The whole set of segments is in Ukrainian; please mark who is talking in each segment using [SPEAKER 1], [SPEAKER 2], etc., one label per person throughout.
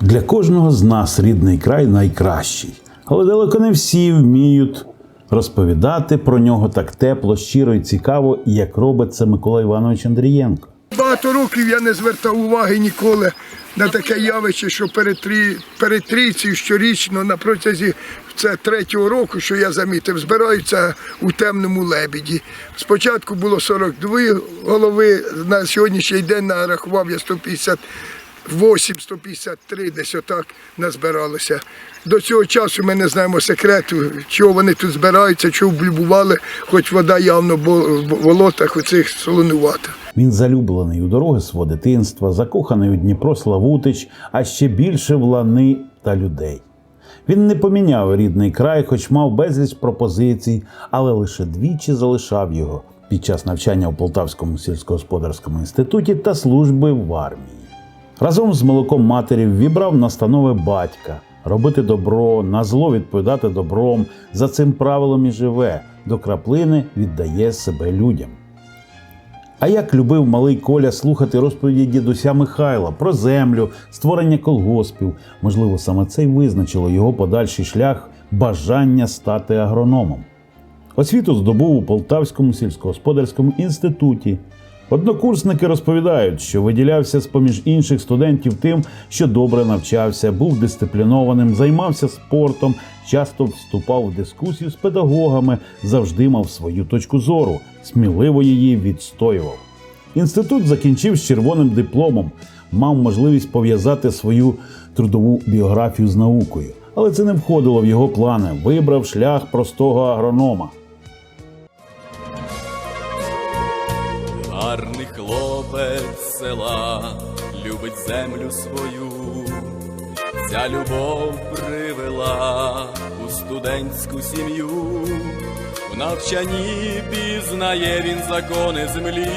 [SPEAKER 1] Для кожного з нас рідний край найкращий, але далеко не всі вміють розповідати про нього так тепло, щиро і цікаво, як робить це Микола Іванович Андрієнко.
[SPEAKER 2] Багато років я не звертав уваги ніколи на таке явище, що перед, трійцею щорічно на протязі це третього року, що я замітив, збираються у темному лебіді. Спочатку було 42 голови, на сьогоднішній день нарахував я 158, 153, десь отак назбиралося. До цього часу ми не знаємо секрету, чого вони тут збираються, чого облюбували, хоч вода явно в болотах у цих солонувата.
[SPEAKER 1] Він залюблений у дороги свого дитинства, закоханий у Дніпро Славутич, а ще більше в лани та людей. Він не поміняв рідний край, хоч мав безліч пропозицій, але лише двічі залишав його під час навчання у Полтавському сільськогосподарському інституті та служби в армії. Разом з молоком матері вібрав настанови батька робити добро, на зло відповідати добром. За цим правилом і живе, до краплини віддає себе людям. А як любив малий Коля слухати розповіді дідуся Михайла про землю, створення колгоспів, можливо, саме це й визначило його подальший шлях бажання стати агрономом. Освіту здобув у Полтавському сільськогосподарському інституті. Однокурсники розповідають, що виділявся з поміж інших студентів тим, що добре навчався, був дисциплінованим, займався спортом, часто вступав в дискусію з педагогами, завжди мав свою точку зору, сміливо її відстоював. Інститут закінчив з червоним дипломом, мав можливість пов'язати свою трудову біографію з наукою, але це не входило в його плани. Вибрав шлях простого агронома.
[SPEAKER 3] Села любить землю свою, ця любов привела у студентську сім'ю, в навчанні пізнає він закони землі,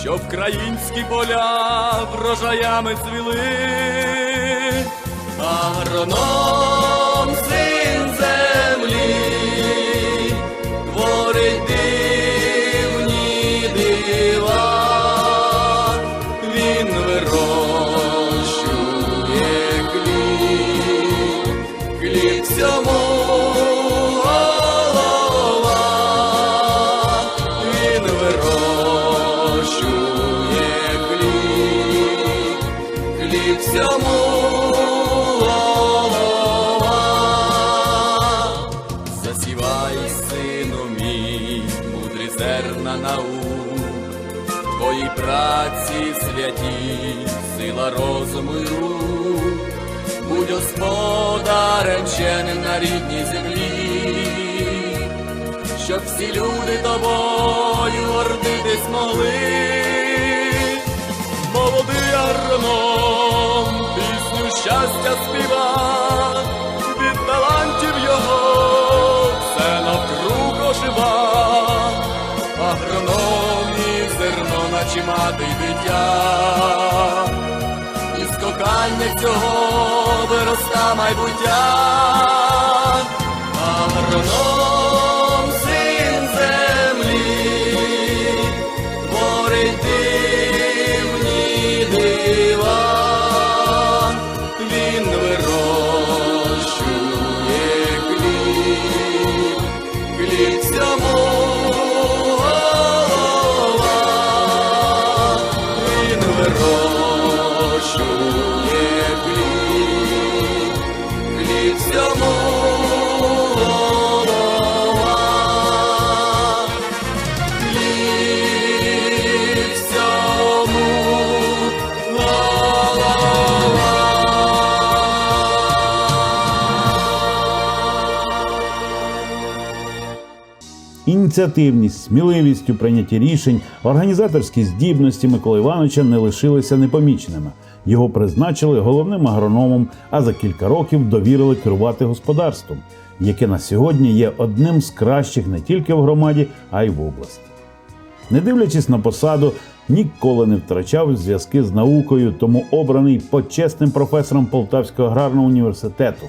[SPEAKER 3] щоб країнські поля врожаями цвіли, агроном всьому. Засівай, сину мій, мудрі зерна наук, твої праці святі, сила розуму й рук, будь господарем вченим на рідній землі, щоб всі люди тобою гордитись могли. Зерно, мати й дитя, із кохання цього вироста майбуття,
[SPEAKER 1] Ініціативність, сміливість у прийнятті рішень, організаторські здібності Миколи Івановича не лишилися непоміченими. Його призначили головним агрономом, а за кілька років довірили керувати господарством, яке на сьогодні є одним з кращих не тільки в громаді, а й в області. Не дивлячись на посаду, ніколи не втрачав зв'язки з наукою, тому обраний почесним професором Полтавського аграрного університету.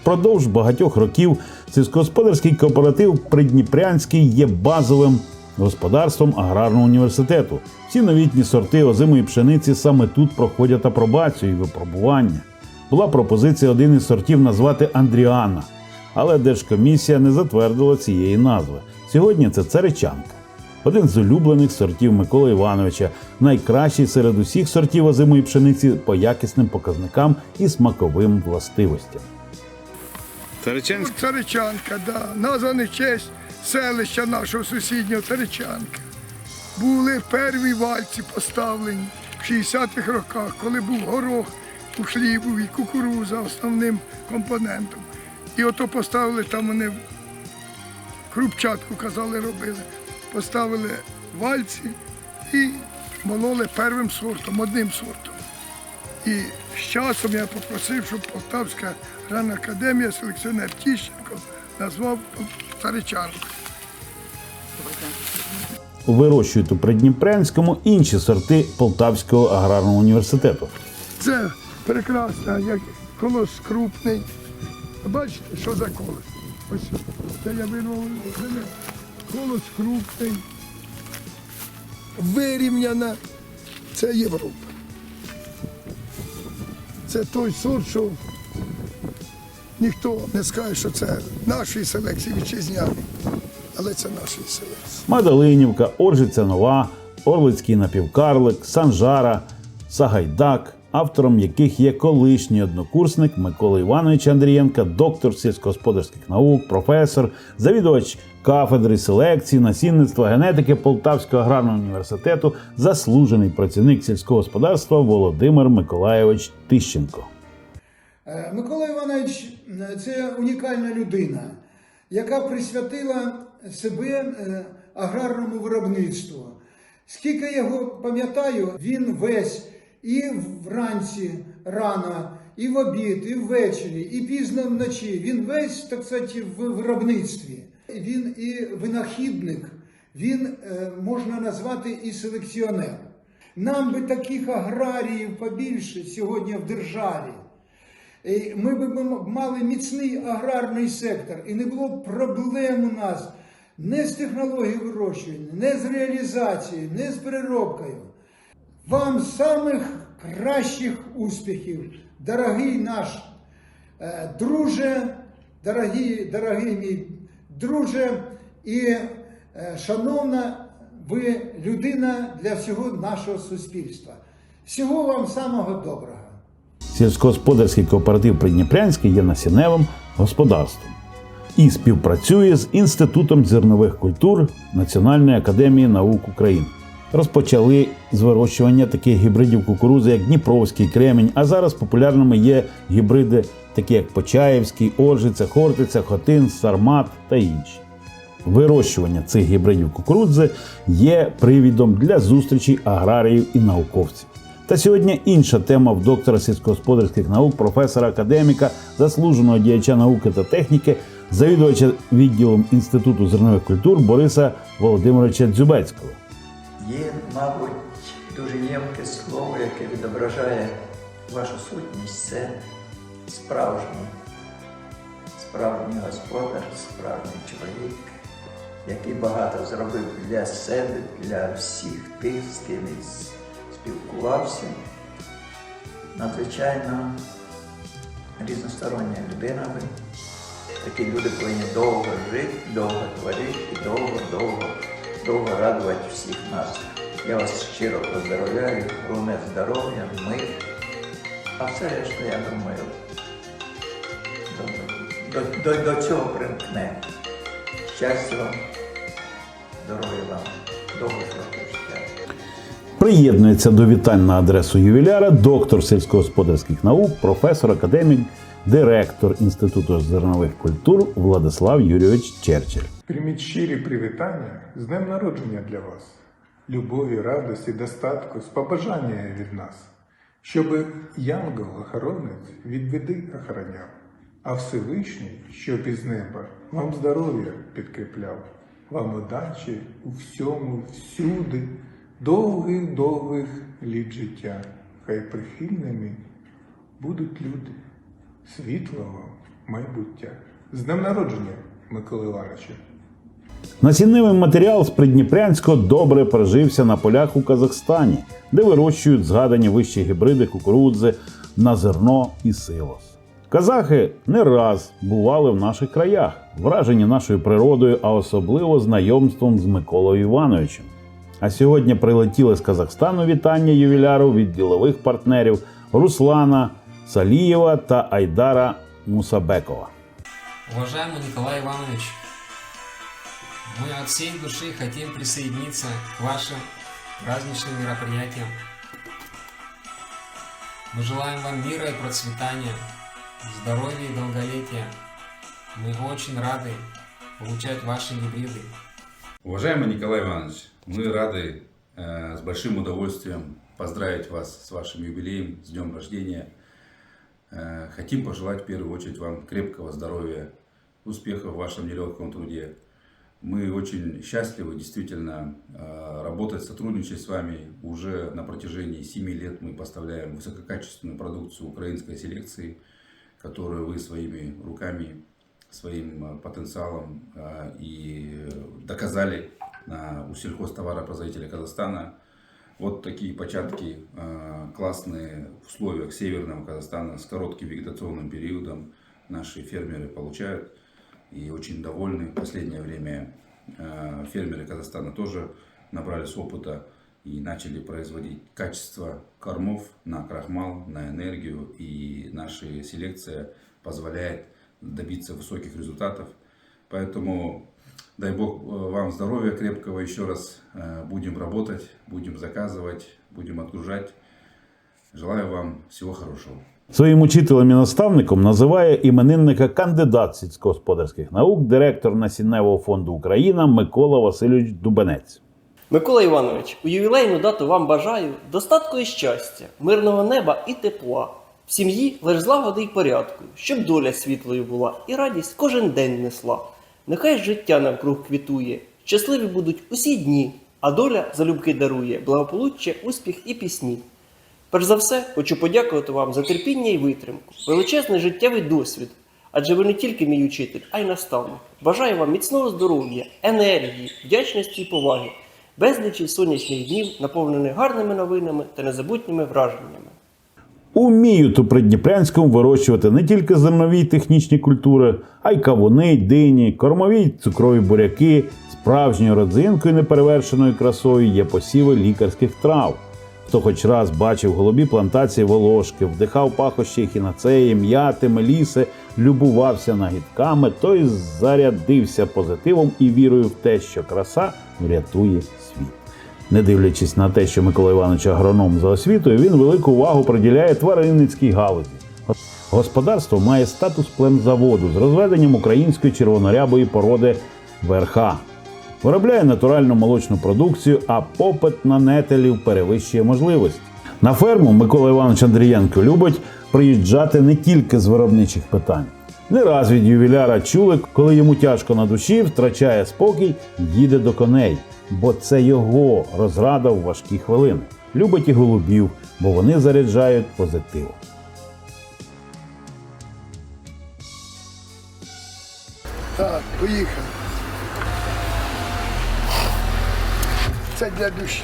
[SPEAKER 1] Впродовж багатьох років сільськогосподарський кооператив Придніпрянський є базовим господарством аграрного університету. Всі новітні сорти озимої пшениці саме тут проходять апробацію і випробування. Була пропозиція один із сортів назвати Андріана, але Держкомісія не затвердила цієї назви. Сьогодні це царичанка. Один з улюблених сортів Миколи Івановича, найкращий серед усіх сортів озимої пшениці по якісним показникам і смаковим властивостям. Царичанська
[SPEAKER 2] Царичанка, да. названий в честь селища нашого сусіднього Царичанка. Були перві вальці поставлені в 60-х роках, коли був горох у хлібу і кукуруза основним компонентом. І ото поставили там вони крупчатку, казали, робили. Поставили вальці і мололи первим сортом, одним сортом. І з часом я попросив, щоб Полтавська рана академія, селекціонер Тіщенко назвав Старичанку.
[SPEAKER 1] вирощують у Придніпрянському інші сорти Полтавського аграрного університету.
[SPEAKER 2] Це прекрасно, як колос крупний. Бачите, що за колос? Ось це я вирвав. Колос крупний, вирівняна. Це Європа. Це той сорт, що ніхто не скаже, що це нашої селекції вітчизняний. Але це нашої селекції.
[SPEAKER 1] Мадалинівка, Оржиця Нова, Орлицький напівкарлик, Санжара, Сагайдак, автором яких є колишній однокурсник Микола Іванович Андрієнка, доктор сільськогосподарських наук, професор, завідувач кафедри селекції, насінництва, генетики Полтавського аграрного університету, заслужений працівник сільського господарства Володимир Миколайович Тищенко.
[SPEAKER 4] Е, Микола Іванович це унікальна людина, яка присвятила себе е, аграрному виробництву. Скільки я його пам'ятаю, він весь і вранці рано, і в обід, і ввечері, і пізно вночі. Він весь, так сказати, в виробництві. Він і винахідник, він е, можна назвати і селекціонер. Нам би таких аграріїв побільше сьогодні в державі. Ми б мали міцний аграрний сектор, і не було б проблем у нас не з технологією вирощування, не з реалізацією, не з переробкою. Вам самих кращих успіхів, дорогий наш е, друже, дорогий, дорогий мій друже і е, шановна ви людина для всього нашого суспільства. Всього вам самого доброго.
[SPEAKER 1] Сільськогосподарський кооператив Придніпрянський є насінневим господарством і співпрацює з Інститутом зернових культур Національної академії наук України. Розпочали з вирощування таких гібридів кукурузи, як Дніпровський кремінь, а зараз популярними є гібриди, такі як Почаївський, Оржиця, Хортиця, Хотин, Сармат та інші. Вирощування цих гібридів кукурудзи є привідом для зустрічі аграріїв і науковців. Та сьогодні інша тема в доктора сільськогосподарських наук, професора академіка, заслуженого діяча науки та техніки, завідувача відділом Інституту зернових культур Бориса Володимировича Дзюбецького.
[SPEAKER 5] Є, мабуть, дуже ємке слово, яке відображає вашу сутність. Це справжній, справжній господар, справжній чоловік, який багато зробив для себе, для всіх тих, з ким спілкувався. Надзвичайно різностороння людина ви. Такі люди повинні довго жити, довго творити і довго, довго, довго радувати всіх нас. Я вас щиро поздравляю, головне здоров'я, мир. А все решта, я думаю, до, до, до, цього примкне. Щастя вам, здоров'я вам, довгого життя.
[SPEAKER 1] Приєднується до вітань на адресу ювіляра, доктор сільськогосподарських наук, професор, академік, директор Інституту зернових культур Владислав Юрійович Черчилль.
[SPEAKER 6] Прийміть щирі привітання з днем народження для вас, любові, радості, достатку, з побажаннями від нас, щоб янгол-охоронець від біди охороняв, а Всевишній, щоб із неба, вам здоров'я підкріпляв, вам удачі у всьому, всюди, довгих-довгих літ життя. Хай прихильними будуть люди, світлого майбуття. З днем народження, Микола Івановичу!
[SPEAKER 1] Насінневий матеріал з Придніпрянського добре прижився на полях у Казахстані, де вирощують згадані вищі гібриди кукурудзи на зерно і силос. Казахи не раз бували в наших краях, вражені нашою природою, а особливо знайомством з Миколою Івановичем. А сьогодні прилетіли з Казахстану вітання ювіляру від ділових партнерів Руслана Салієва та Айдара Мусабекова.
[SPEAKER 7] Уважаемый Николай Иванович, мы от всей души хотим присоединиться к вашим праздничным мероприятиям. Мы желаем вам мира и процветания, Здоровья и долголетия. Мы очень рады получать ваши гибриды.
[SPEAKER 8] Уважаемый Николай Иванович, мы рады э, с большим удовольствием поздравить вас с вашим юбилеем, с днем рождения. Э, хотим пожелать в первую очередь вам крепкого здоровья, успехов в вашем нелегком труде. Мы очень счастливы действительно э, работать, сотрудничать с вами. Уже на протяжении 7 лет мы поставляем высококачественную продукцию украинской селекции, которую вы своими руками, своим э, потенциалом э, и доказали на, у сельхозтоваропроизводителя Казахстана. Вот такие початки, э, классные в условиях северного Казахстана с коротким вегетационным периодом наши фермеры получают и очень довольны. В последнее время э, фермеры Казахстана тоже набрались опыта и начали производить качество кормов на крахмал, на энергию. И наша селекция позволяет добиться высоких результатов. Поэтому дай Бог э, вам здоровья крепкого еще раз. Э, Будем работать, будем заказывать, будем отгружать. Желаю вам всего хорошего.
[SPEAKER 1] Своїм учителем і наставником називає іменинника кандидат сільськогосподарських наук, директор Насінневого фонду Україна Микола Васильович Дубенець.
[SPEAKER 9] Микола Іванович, у ювілейну дату вам бажаю достатку і щастя, мирного неба і тепла, в сім'ї лиш злагоди й порядку, щоб доля світлою була і радість кожен день несла. Нехай життя навкруг квітує, щасливі будуть усі дні, а доля залюбки дарує благополуччя, успіх і пісні. Перш за все, хочу подякувати вам за терпіння і витримку, величезний життєвий досвід. Адже ви не тільки мій учитель, а й наставник. Бажаю вам міцного здоров'я, енергії, вдячності і поваги, безлічі сонячних днів, наповнених гарними новинами та незабутніми враженнями.
[SPEAKER 1] Уміють у Придніпрянському вирощувати не тільки зернові технічні культури, а й кавуни, дині, кормові цукрові буряки. Справжньою родзинкою неперевершеною красою є посіви лікарських трав. Хто хоч раз бачив голубі плантації волошки, вдихав пахощі хінацеї, м'яти, меліси, любувався нагідками, той зарядився позитивом і вірою в те, що краса врятує. Не дивлячись на те, що Микола Іванович агроном за освітою, він велику увагу приділяє тваринницькій галузі. Господарство має статус племзаводу з розведенням української червонорябої породи ВРХ. Виробляє натуральну молочну продукцію, а попит на нетелів перевищує можливості. На ферму Микола Іванович Андрієнко любить приїжджати не тільки з виробничих питань. Не раз від ювіляра чули, коли йому тяжко на душі, втрачає спокій, їде до коней, бо це його розрада в важкі хвилини. Любить і голубів, бо вони заряджають позитивом.
[SPEAKER 2] Так, поїхали. Це для душі.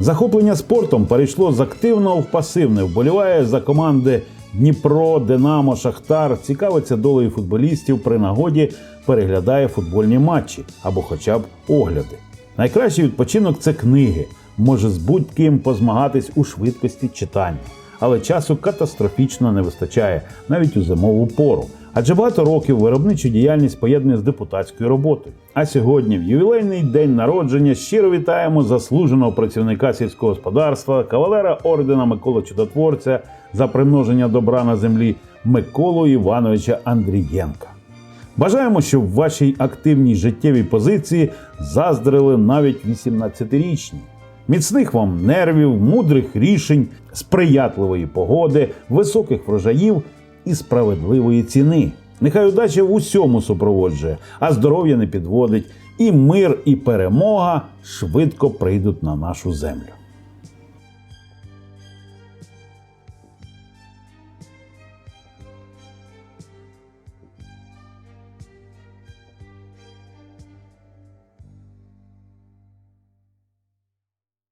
[SPEAKER 1] Захоплення спортом перейшло з активного в пасивне. Вболіває за команди Дніпро, Динамо, Шахтар. Цікавиться долею футболістів при нагоді, переглядає футбольні матчі або хоча б огляди. Найкращий відпочинок це книги. Може з будь-ким позмагатись у швидкості читання. Але часу катастрофічно не вистачає навіть у зимову пору. Адже багато років виробничу діяльність поєднує з депутатською роботою. А сьогодні, в ювілейний день народження, щиро вітаємо заслуженого працівника сільського господарства, кавалера ордена Микола Чудотворця за примноження добра на землі Миколу Івановича Андрієнка. Бажаємо, щоб в вашій активній життєвій позиції заздрили навіть 18-річні. Міцних вам нервів, мудрих рішень, сприятливої погоди, високих врожаїв і справедливої ціни. Нехай удача в усьому супроводжує, а здоров'я не підводить, і мир, і перемога швидко прийдуть на нашу землю.